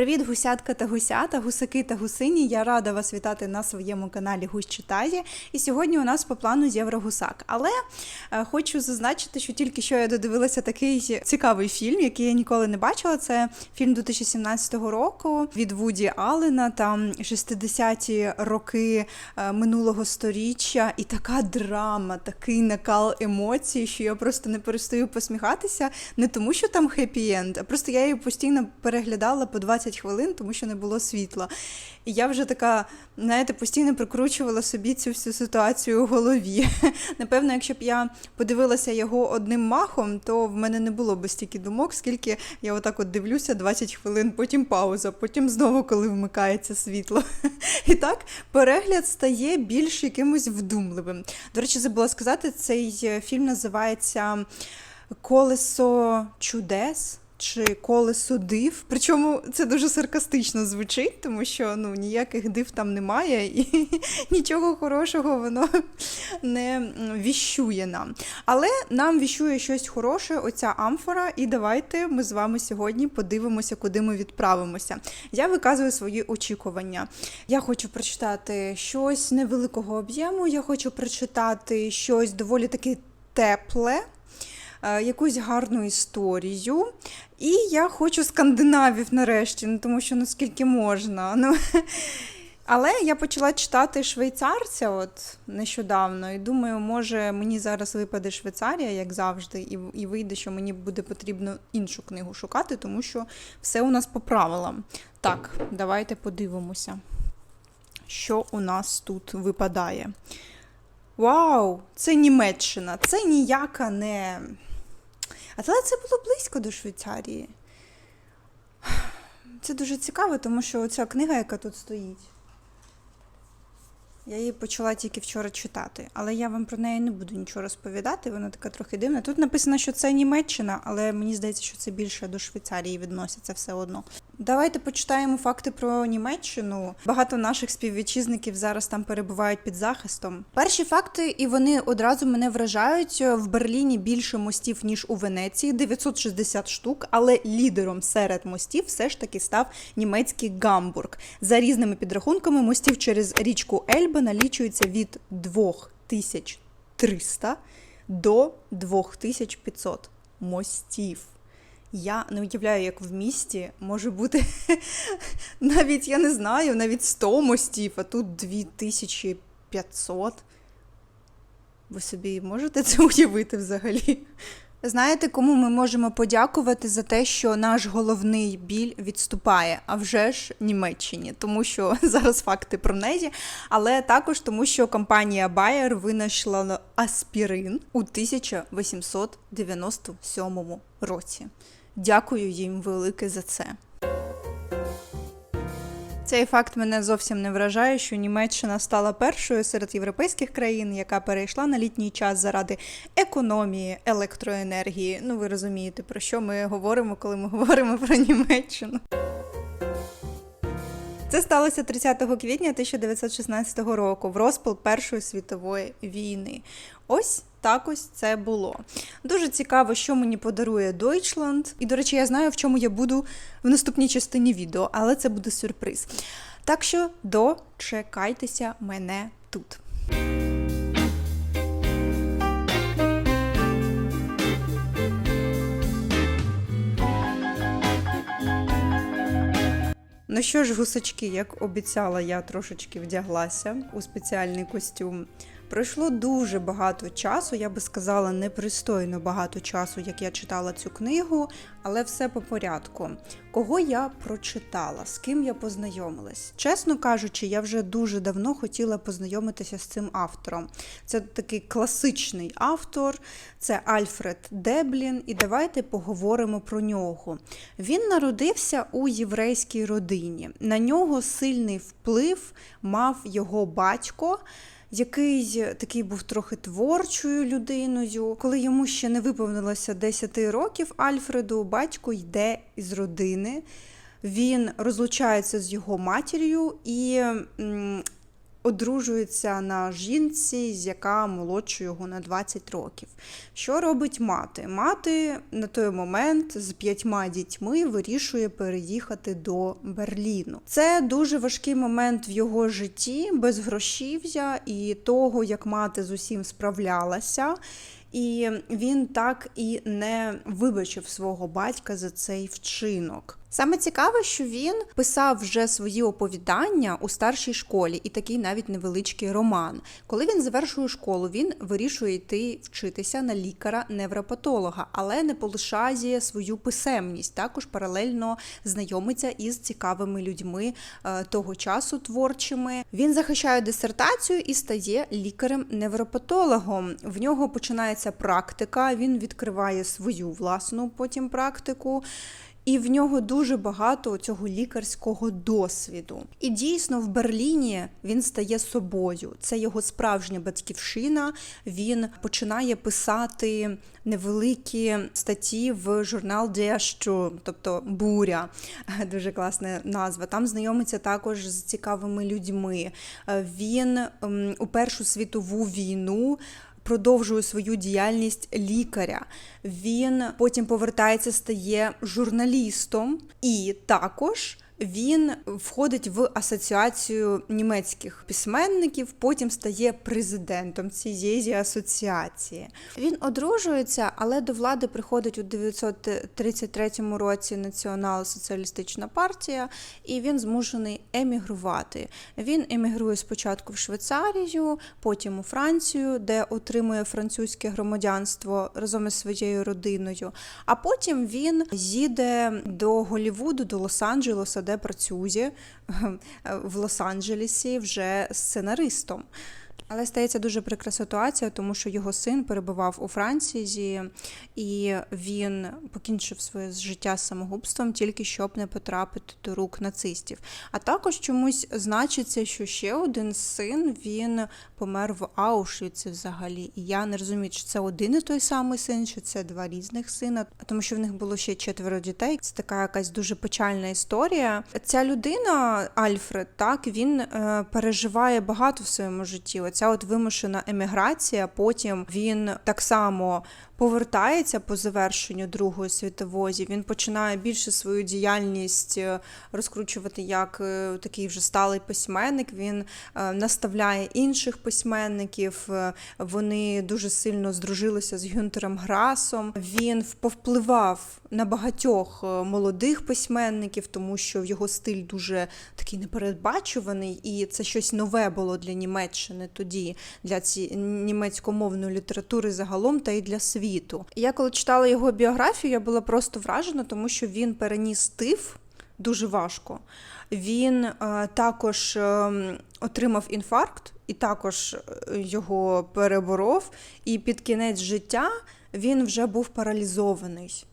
Привіт, гусятка та гусята, гусаки та гусині. Я рада вас вітати на своєму каналі Гусь читає. І сьогодні у нас по плану Єврогусак. Але е, хочу зазначити, що тільки що я додивилася такий цікавий фільм, який я ніколи не бачила. Це фільм 2017 року від Вуді Аллена, там 60-ті роки е, минулого сторіччя, і така драма, такий накал емоцій, що я просто не перестаю посміхатися. Не тому, що там хеппі-енд, а просто я її постійно переглядала по 20 хвилин, тому що не було світла. І я вже така, знаєте, постійно прикручувала собі цю всю ситуацію у голові. Напевно, якщо б я подивилася його одним махом, то в мене не було б стільки думок, скільки я отак от дивлюся 20 хвилин, потім пауза, потім знову, коли вмикається світло. І так перегляд стає більш якимось вдумливим. До речі, забула сказати, цей фільм називається Колесо чудес. Чи колесо див, причому це дуже саркастично звучить, тому що ну ніяких див там немає, і нічого хорошого воно не віщує нам. Але нам віщує щось хороше, оця амфора, і давайте ми з вами сьогодні подивимося, куди ми відправимося. Я виказую свої очікування. Я хочу прочитати щось невеликого об'єму, я хочу прочитати щось доволі таки тепле. Е, Якусь гарну історію. І я хочу скандинавів нарешті, ну тому що наскільки можна. Ну, але я почала читати швейцарця от нещодавно, і думаю, може мені зараз випаде Швейцарія, як завжди, і, і вийде, що мені буде потрібно іншу книгу шукати, тому що все у нас по правилам. Так, давайте подивимося, що у нас тут випадає. Вау! Це Німеччина, це ніяка не. Але це було близько до Швейцарії. Це дуже цікаво, тому що ця книга, яка тут стоїть, я її почала тільки вчора читати, але я вам про неї не буду нічого розповідати, вона така трохи дивна. Тут написано, що це Німеччина, але мені здається, що це більше до Швейцарії відноситься все одно. Давайте почитаємо факти про Німеччину. Багато наших співвітчизників зараз там перебувають під захистом. Перші факти, і вони одразу мене вражають. В Берліні більше мостів ніж у Венеції, 960 штук. Але лідером серед мостів все ж таки став німецький Гамбург. За різними підрахунками, мостів через річку Ельба налічується від 2300 до 2500 мостів. Я не уявляю, як в місті може бути навіть, я не знаю, навіть 100 мостів, а тут 2500. Ви собі можете це уявити взагалі? Знаєте, кому ми можемо подякувати за те, що наш головний біль відступає, а вже ж Німеччині, тому що зараз факти про неї, але також тому, що компанія Bayer винайшла аспірин у 1897 році. Дякую їм велике за це. Цей факт мене зовсім не вражає, що Німеччина стала першою серед європейських країн, яка перейшла на літній час заради економії електроенергії. Ну, ви розумієте, про що ми говоримо, коли ми говоримо про Німеччину. Це сталося 30 квітня 1916 року в розпал Першої світової війни. Ось так ось це було. Дуже цікаво, що мені подарує Deutschland. І, до речі, я знаю, в чому я буду в наступній частині відео, але це буде сюрприз. Так що дочекайтеся мене тут. Ну що ж, гусачки, як обіцяла, я трошечки вдяглася у спеціальний костюм. Пройшло дуже багато часу, я би сказала, непристойно багато часу, як я читала цю книгу, але все по порядку. Кого я прочитала, з ким я познайомилась? Чесно кажучи, я вже дуже давно хотіла познайомитися з цим автором. Це такий класичний автор, це Альфред Деблін, і давайте поговоримо про нього. Він народився у єврейській родині. На нього сильний вплив мав його батько який такий був трохи творчою людиною. Коли йому ще не виповнилося 10 років, Альфреду батько йде із родини. Він розлучається з його матір'ю і одружується на жінці, яка молодша його на 20 років. Що робить мати? Мати на той момент з п'ятьма дітьми вирішує переїхати до Берліну. Це дуже важкий момент в його житті, без грошів'я і того, як мати з усім справлялася. І він так і не вибачив свого батька за цей вчинок. Саме цікаве, що він писав вже свої оповідання у старшій школі, і такий навіть невеличкий роман. Коли він завершує школу, він вирішує йти вчитися на лікаря-невропатолога, але не полишає свою писемність. Також паралельно знайомиться із цікавими людьми е, того часу творчими. Він захищає дисертацію і стає лікарем-невропатологом. В нього починається практика. Він відкриває свою власну потім практику. І в нього дуже багато цього лікарського досвіду. І дійсно в Берліні він стає собою. Це його справжня батьківщина. Він починає писати невеликі статті в журнал Sturm, тобто буря. Дуже класна назва. Там знайомиться також з цікавими людьми. Він ем, у Першу світову війну продовжує свою діяльність лікаря. Він потім повертається, стає журналістом, і також він входить в асоціацію німецьких письменників, потім стає президентом цієї асоціації. Він одружується, але до влади приходить у 933 році Націонал-соціалістична партія, і він змушений емігрувати. Він емігрує спочатку в Швейцарію, потім у Францію, де отримує французьке громадянство разом із своєю родиною. А потім він їде до Голлівуду, до Лос-Анджелеса, де працює в Лос-Анджелесі вже сценаристом. Але стається дуже прикра ситуація, тому що його син перебував у Франції, і він покінчив своє життя самогубством тільки щоб не потрапити до рук нацистів. А також чомусь значиться, що ще один син він помер в Аушвіці взагалі. І я не розумію, чи це один і той самий син, чи це два різних сина, тому що в них було ще четверо дітей. Це така якась дуже печальна історія. Ця людина, Альфред, так він е, переживає багато в своєму житті. Оця от вимушена еміграція. Потім він так само повертається по завершенню Другої світової. Він починає більше свою діяльність е, розкручувати як е, такий вже сталий письменник. Він е, наставляє інших письменників. Вони дуже сильно здружилися з Гюнтером Грасом. Він повпливав на багатьох молодих письменників, тому що його стиль дуже такий непередбачуваний, і це щось нове було для Німеччини тоді, для цієї німецькомовної літератури загалом та й для світу світу. Я коли читала його біографію, я була просто вражена, тому що він переніс тиф дуже важко. Він е, також е, отримав інфаркт і також е, його переборов. І під кінець життя він вже був паралізований.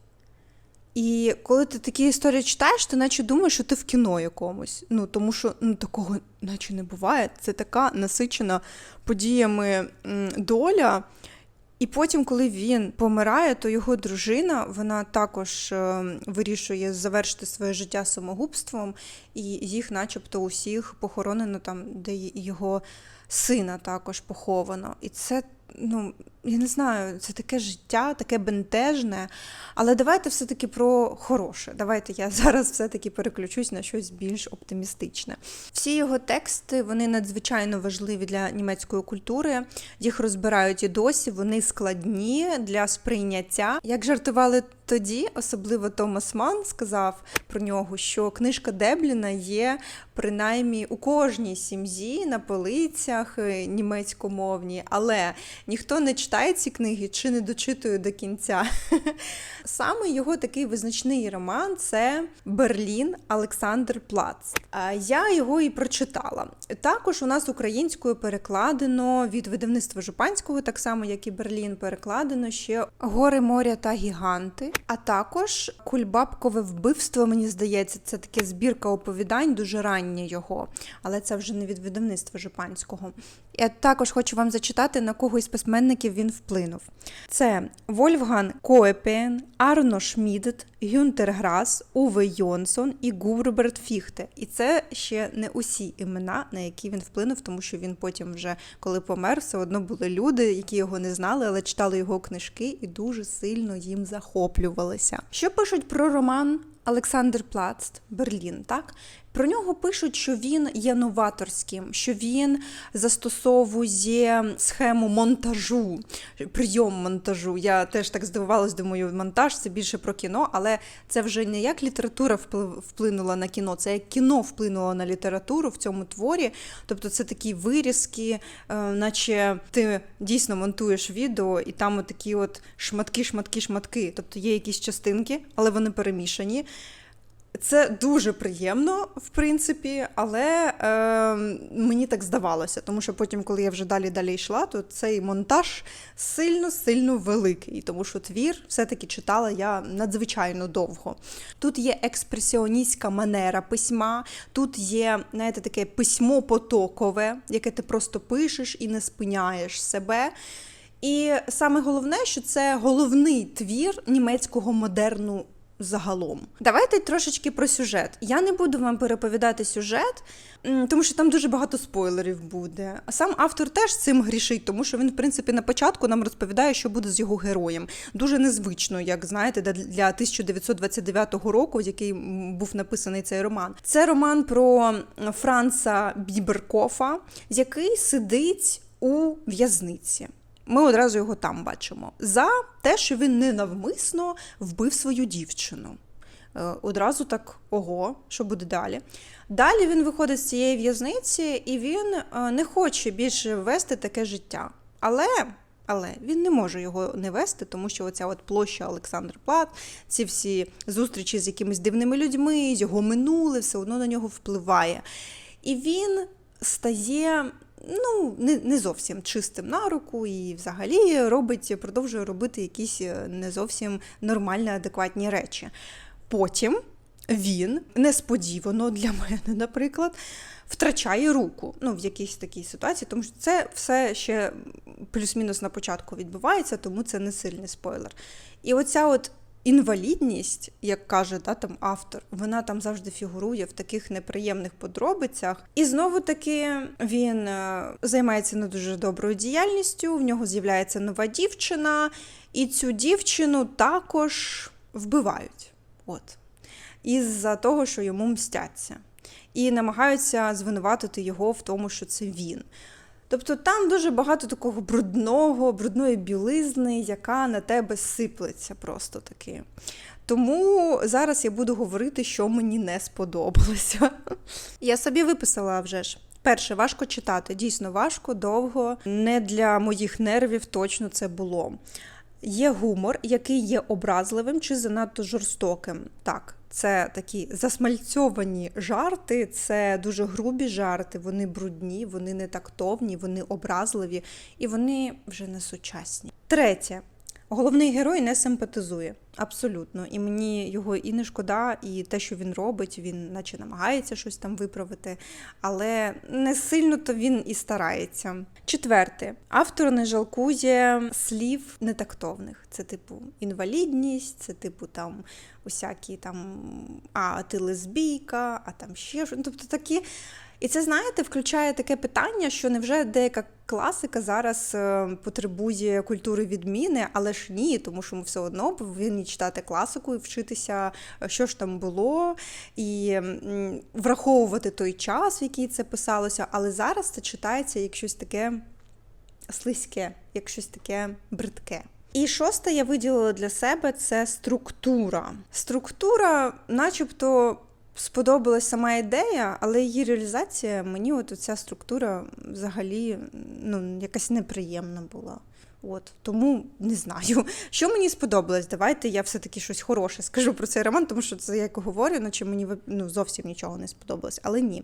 І коли ти такі історії читаєш, ти наче думаєш, що ти в кіно якомусь. Ну тому що ну такого наче не буває. Це така насичена подіями доля. І потім, коли він помирає, то його дружина вона також е, вирішує завершити своє життя самогубством, і їх, начебто, усіх похоронено там, де його сина також поховано. І це ну, я не знаю, це таке життя, таке бентежне. Але давайте все-таки про хороше. Давайте я зараз все-таки переключусь на щось більш оптимістичне. Всі його тексти вони надзвичайно важливі для німецької культури. Їх розбирають і досі. Вони складні для сприйняття. Як жартували тоді, особливо Томас Ман сказав про нього, що книжка Дебліна є принаймні у кожній сім'ї на полицях е, німецькомовній, але ніхто не читає ці книги чи не дочитує до кінця. Саме його такий визначний роман це Берлін Олександр Плац. Я його і прочитала. Також у нас українською перекладено від видавництва Жупанського, так само як і Берлін, перекладено ще Гори моря та гіганти. А також Кульбабкове вбивство, мені здається, це таке збірка оповідань, дуже раннє його, але це вже не від видавництва Жупанського. Я також хочу вам зачитати, на кого із письменників він вплинув. Це Вольфган Коепен, Арно Шмідт, Гюнтер Грас, Уве Йонсон і Гурберт Фіхте. І це ще не усі імена, на які він вплинув, тому що він потім, вже коли помер, все одно були люди, які його не знали, але читали його книжки і дуже сильно їм захоплювалися. Що пишуть про роман Олександр Пласт, Берлін, так? Про нього пишуть, що він є новаторським, що він застосовує схему монтажу, прийом монтажу. Я теж так здивувалась, думаю, монтаж це більше про кіно, але це вже не як література вплинула на кіно, це як кіно вплинуло на літературу в цьому творі. Тобто це такі вирізки, е, наче ти дійсно монтуєш відео, і там такі от шматки, шматки, шматки. Тобто є якісь частинки, але вони перемішані. Це дуже приємно, в принципі, але е, мені так здавалося, тому що потім, коли я вже далі далі йшла, то цей монтаж сильно-сильно великий, тому що твір все-таки читала я надзвичайно довго. Тут є експресіоністська манера письма, тут є, знаєте, таке письмо потокове, яке ти просто пишеш і не спиняєш себе. І саме головне, що це головний твір німецького модерну загалом. Давайте трошечки про сюжет. Я не буду вам переповідати сюжет, тому що там дуже багато спойлерів буде. А сам автор теж цим грішить, тому що він, в принципі, на початку нам розповідає, що буде з його героєм. Дуже незвично, як знаєте, для- для 1929 року, який був написаний цей роман. Це роман про Франца Біберкофа, який сидить у в'язниці. Ми одразу його там бачимо за те, що він ненавмисно вбив свою дівчину. Е, Одразу так ого, що буде далі. Далі він виходить з цієї в'язниці, і він е, не хоче більше вести таке життя. Але, але він не може його не вести, тому що оця от площа Олександр Плат, ці всі зустрічі з якимись дивними людьми, його минуле, все одно на нього впливає. І він стає ну, не, не зовсім чистим на руку і взагалі робить, продовжує робити якісь е, не зовсім нормальні, адекватні речі. Потім він несподівано для мене, наприклад, втрачає руку ну, в якійсь такій ситуації, тому що це все ще плюс-мінус на початку відбувається, тому це не сильний спойлер. І оця от інвалідність, як каже да, там автор, вона там завжди фігурує в таких неприємних подробицях. І знову таки він е, займається не дуже доброю діяльністю. В нього з'являється нова дівчина, і цю дівчину також вбивають. От. Із-за того, що йому мстяться. І намагаються звинуватити його в тому, що це він. Тобто там дуже багато такого брудного, брудної білизни, яка на тебе сиплеться просто таки. Тому зараз я буду говорити, що мені не сподобалося. Я собі виписала вже ж. Перше, важко читати. Дійсно важко, довго. Не для моїх нервів точно це було. Є гумор, який є образливим чи занадто жорстоким. Так, це такі засмальцьовані жарти, це дуже грубі жарти, вони брудні, вони не тактовні, вони образливі і вони вже не сучасні. Третє. Головний герой не симпатизує абсолютно. І мені його і не шкода, і те, що він робить, він наче намагається щось там виправити, але не сильно то він і старається. Четверте, автор не жалкує слів нетактовних. Це типу інвалідність, це типу там усякі там а ти лесбійка, а там ще що. Ну, Тобто такі. І це, знаєте, включає таке питання, що невже деяка класика зараз е, потребує культури відміни, але ж ні, тому що ми все одно повинні читати класику і вчитися, е, що ж там було, і враховувати той час, в який це писалося. Але зараз це читається як щось таке слизьке, як щось таке бридке. І шосте я виділила для себе це структура. Структура, начебто, сподобалась сама ідея, але її реалізація мені от ця структура взагалі ну, якась неприємна була. От тому не знаю, що мені сподобалось. Давайте я все-таки щось хороше скажу про цей роман, тому що це як говорю, наче мені ну, зовсім нічого не сподобалось. Але ні.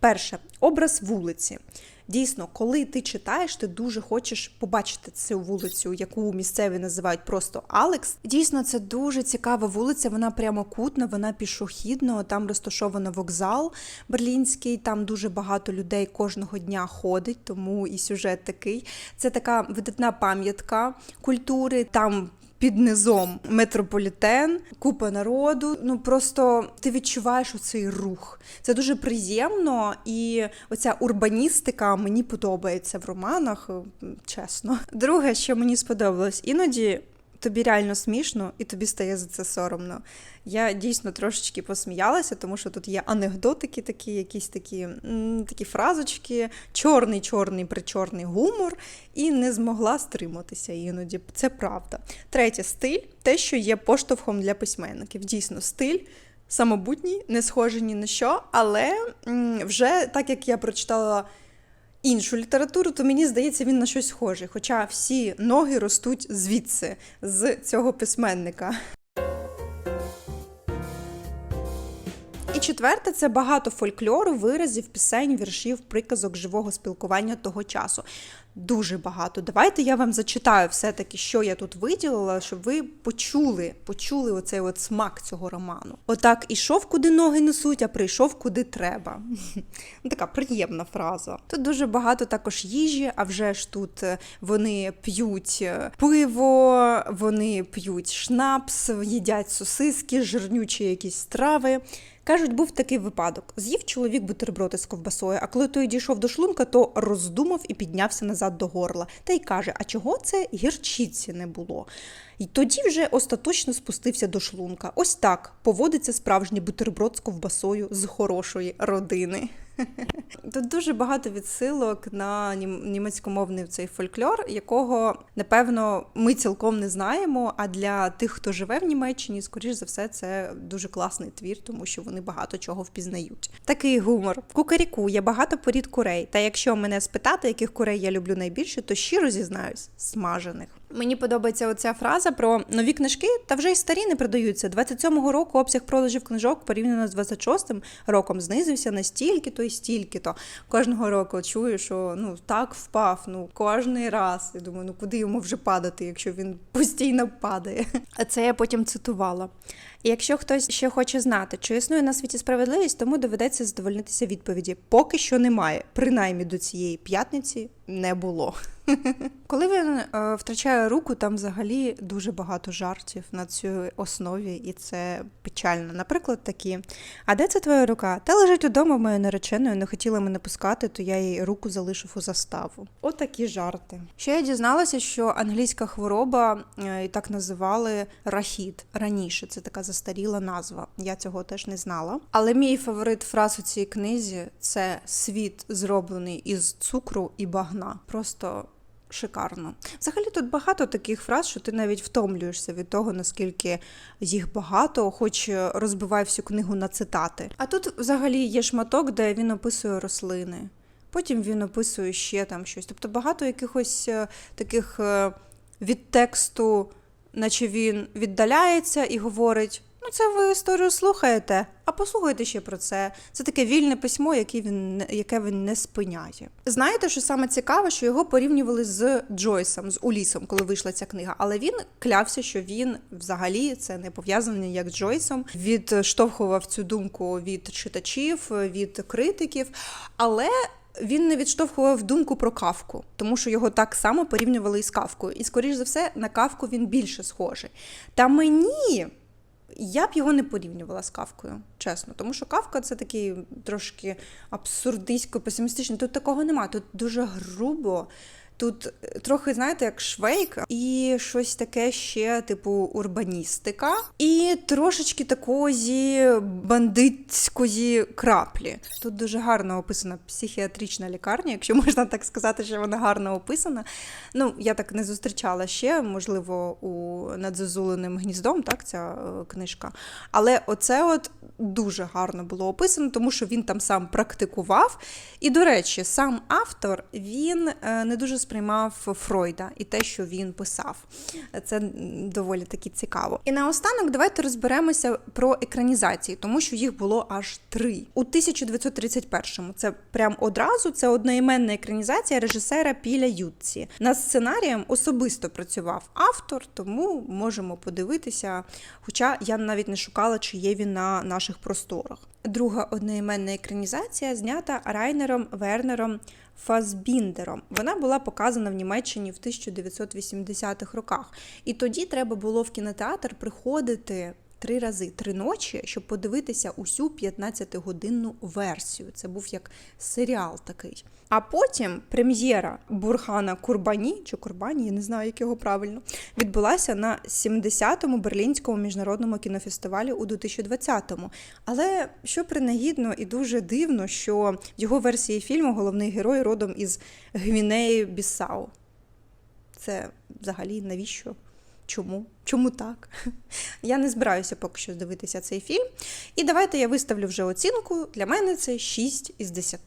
Перше, образ вулиці. Дійсно, коли ти читаєш, ти дуже хочеш побачити цю вулицю, яку місцеві називають просто Алекс. Дійсно, це дуже цікава вулиця. Вона прямокутна, вона пішохідна. Там розташовано вокзал берлінський. Там дуже багато людей кожного дня ходить, тому і сюжет такий. Це така видатна пам'ятка культури. Там під низом метрополітен, купа народу. Ну просто ти відчуваєш оцей рух. Це дуже приємно, і оця урбаністика мені подобається в романах, чесно. Друге, що мені сподобалось, іноді. Тобі реально смішно, і тобі стає за це соромно. Я дійсно трошечки посміялася, тому що тут є анекдотики, такі, якісь такі такі фразочки, чорний, чорний, причорний гумор, і не змогла стриматися іноді. Це правда. Третє стиль те, що є поштовхом для письменників. Дійсно, стиль. Самобутній, не схожий ні на що, але вже так як я прочитала іншу літературу, то мені здається, він на щось схожий. Хоча всі ноги ростуть звідси, з цього письменника. І четверте це багато фольклору, виразів, пісень, віршів, приказок живого спілкування того часу. Дуже багато. Давайте я вам зачитаю все-таки, що я тут виділила, щоб ви почули, почули оцей от смак цього роману. Отак ішов, куди ноги несуть, а прийшов куди треба. Така приємна фраза. Тут дуже багато також їжі, а вже ж тут е, вони п'ють е, пиво, вони п'ють шнапс, їдять сосиски, жирнючі якісь страви. Кажуть, був такий випадок. З'їв чоловік бутерброд із ковбасою, а коли той дійшов до шлунка, то роздумав і піднявся назад до горла. Та й каже: А чого це гірчиці не було? І тоді вже остаточно спустився до шлунка. Ось так поводиться справжній бутерброд з ковбасою з хорошої родини. Тут дуже багато відсилок на нім- німецькомовний цей фольклор, якого напевно ми цілком не знаємо. А для тих, хто живе в Німеччині, скоріш за все, це дуже класний твір, тому що вони багато чого впізнають. Такий гумор. В кукаріку є багато порід курей. Та якщо мене спитати, яких курей я люблю найбільше, то щиро зізнаюсь, смажених. Мені подобається оця фраза про нові книжки, та вже й старі не продаються. 27-го року обсяг продажів книжок порівняно з 26-м роком знизився на стільки-то і стільки-то. Кожного року чую, що ну так впав. Ну кожний раз. Я думаю, ну куди йому вже падати, якщо він постійно падає. А це я потім цитувала. І якщо хтось ще хоче знати, чи існує на світі справедливість, тому доведеться задовольнитися відповіді. Поки що немає. Принаймні до цієї п'ятниці не було. Коли він е, втрачає руку, там взагалі дуже багато жартів на цій основі, і це печально. Наприклад, такі: А де це твоя рука? Та лежить удома в моєї нареченої, не хотіла мене пускати, то я їй руку залишив у заставу. Отакі жарти. Ще я дізналася, що англійська хвороба е, так називали рахіт раніше. Це така застаріла назва. Я цього теж не знала. Але мій фаворит фраз у цій книзі це світ зроблений із цукру і багна. Просто шикарно. Взагалі тут багато таких фраз, що ти навіть втомлюєшся від того, наскільки їх багато, хоч розбивай всю книгу на цитати. А тут взагалі є шматок, де він описує рослини. Потім він описує ще там щось. Тобто багато якихось е, таких е, від тексту, наче він віддаляється і говорить: ну, це ви історію слухаєте, а послухайте ще про це. Це таке вільне письмо, яке він, яке він не спиняє. Знаєте, що саме цікаве, що його порівнювали з Джойсом, з Улісом, коли вийшла ця книга. Але він клявся, що він взагалі це не пов'язаний як з Джойсом. Відштовхував цю думку від читачів, від критиків. Але він не відштовхував думку про кавку, тому що його так само порівнювали із кавкою. І, скоріш за все, на кавку він більше схожий. Та мені я б його не порівнювала з кавкою, чесно. Тому що кавка це такий трошки абсурдистсько песимістичний. Тут такого нема. Тут дуже грубо. Тут е, трохи, знаєте, як швейк, і щось таке ще, типу, урбаністика, і трошечки такої бандитської краплі. Тут дуже гарно описана психіатрична лікарня, якщо можна так сказати, що вона гарно описана. Ну, я так не зустрічала ще, можливо, у над зазуленим гніздом, так, ця е, книжка. Але оце от дуже гарно було описано, тому що він там сам практикував. І, до речі, сам автор він е, не дуже сприймав Фройда і те, що він писав. Це доволі таки цікаво. І наостанок давайте розберемося про екранізації, тому що їх було аж три. У 1931-му це прям одразу це одноіменна екранізація режисера Піля Ютці. Над сценарієм особисто працював автор, тому можемо подивитися. Хоча я навіть не шукала, чи є він на наших просторах. Друга одноіменна екранізація знята Райнером Вернером Фасбіндером. Вона була показана в Німеччині в 1980-х роках. І тоді треба було в кінотеатр приходити. Три рази три ночі, щоб подивитися усю 15-годинну версію. Це був як серіал такий. А потім прем'єра Бурхана Курбані чи Курбані, я не знаю, як його правильно, відбулася на 70-му Берлінському міжнародному кінофестивалі у 2020-му. Але що принагідно і дуже дивно, що в його версії фільму головний герой родом із Гвінеї Бісау. Це взагалі навіщо? Чому? Чому так? Я не збираюся поки що дивитися цей фільм. І давайте я виставлю вже оцінку. Для мене це 6 із 10.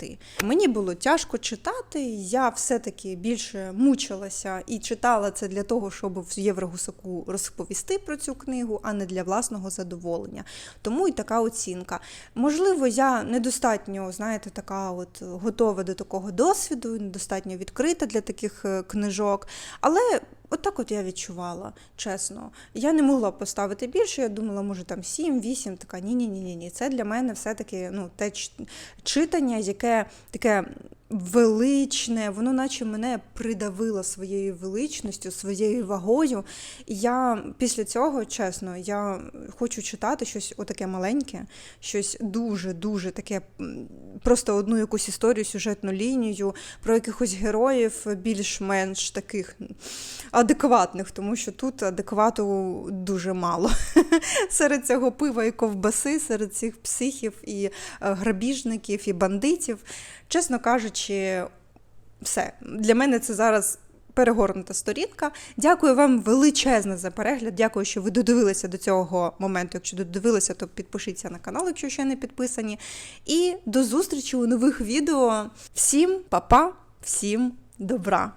Мені було тяжко читати. Я все-таки більше мучилася і читала це для того, щоб в Єврогусаку розповісти про цю книгу, а не для власного задоволення. Тому і така оцінка. Можливо, я недостатньо, знаєте, така от готова до такого досвіду, недостатньо відкрита для таких е, книжок. Але От от я відчувала, чесно. Я не могла поставити більше, я думала, може там 7-8, така ні-ні-ні. ні Це для мене все-таки ну, те читання, яке таке величне, воно наче мене придавило своєю величністю, своєю вагою. І я після цього, чесно, я хочу читати щось отаке маленьке, щось дуже-дуже таке, просто одну якусь історію, сюжетну лінію, про якихось героїв більш-менш таких адекватних, тому що тут адеквату дуже мало. Серед цього пива і ковбаси, серед цих психів і е, грабіжників, і бандитів. Чесно кажучи, все. Для мене це зараз. Перегорнута сторінка. Дякую вам величезне за перегляд. Дякую, що ви додивилися до цього моменту. Якщо додивилися, то підпишіться на канал, якщо ще не підписані. І до зустрічі у нових відео. Всім па-па, всім добра!